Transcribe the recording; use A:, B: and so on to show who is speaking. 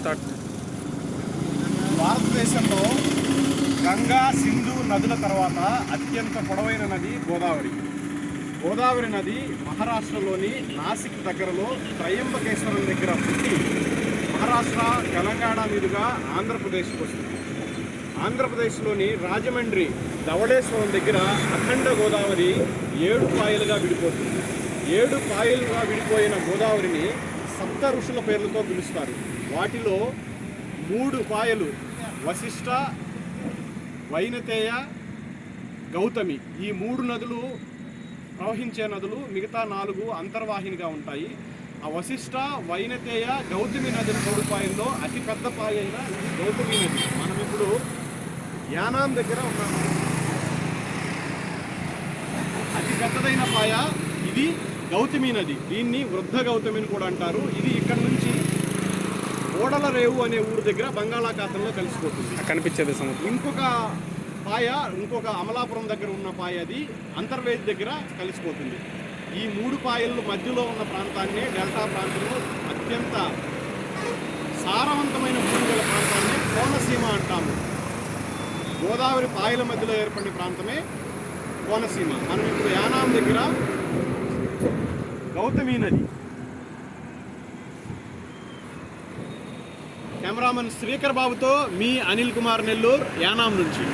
A: Start.
B: భారతదేశంలో గంగా సింధు నదుల తర్వాత అత్యంత పొడవైన నది గోదావరి. గోదావరి నది మహారాష్ట్రలోని నాసిక్ దగ్గరలో త్రయంబకేశ్వరం దగ్గర పుట్టి మహారాష్ట్ర తెలంగాణ మీదుగా ఆంధ్రప్రదేశ్కి వస్తుంది. ఆంధ్రప్రదేశ్లోని రాజమండ్రి ధవళేశ్వరం దగ్గర అఖండ గోదావరి ఏడు పాయలుగా విడిపోతుంది. ఏడు పాయలుగా విడిపోయిన గోదావరిని సప్త ఋషుల పేర్లతో పిలుస్తారు. వాటిలో మూడు పాయలు వశిష్ట వైనతేయ గౌతమి. ఈ మూడు నదులు ప్రవహించే నదులు మిగతా నాలుగు అంతర్వాహినిగా ఉంటాయి. ఆ వశిష్ట వైనతేయ గౌతమి నదుల మూడు పాయల్లో అతి పెద్ద పాయ అయిన గౌతమి నది. మనం ఇప్పుడు యానాం దగ్గర ఉన్నాము అతి పెద్దదైన పాయ గౌతమి నది దీన్ని వృద్ధ గౌతమిని కూడా అంటారు. ఇది ఇక్కడ నుంచి ఓడల రేవు అనే ఊరు దగ్గర బంగాళాఖాతంలో కలిసిపోతుంది.
A: కనిపించేది సముద్రం.
B: ఇంకొక పాయ ఇంకొక అమలాపురం దగ్గర ఉన్న పాయ అది అంతర్వేది దగ్గర కలిసిపోతుంది. ఈ మూడు పాయల మధ్యలో ఉన్న ప్రాంతాన్ని డెల్టా ప్రాంతంలో అత్యంత సారవంతమైన భూమి గల ప్రాంతాన్ని కోనసీమ అంటాము. గోదావరి పాయల మధ్యలో ఏర్పడిన ప్రాంతమే కోనసీమ. మనం ఇప్పుడు యానాం దగ్గర గౌతమి నది. కెమెరామెన్ శ్రీకర్ బాబుతో మీ అనిల్ కుమార్ నెల్లూరు యానాం నుంచి.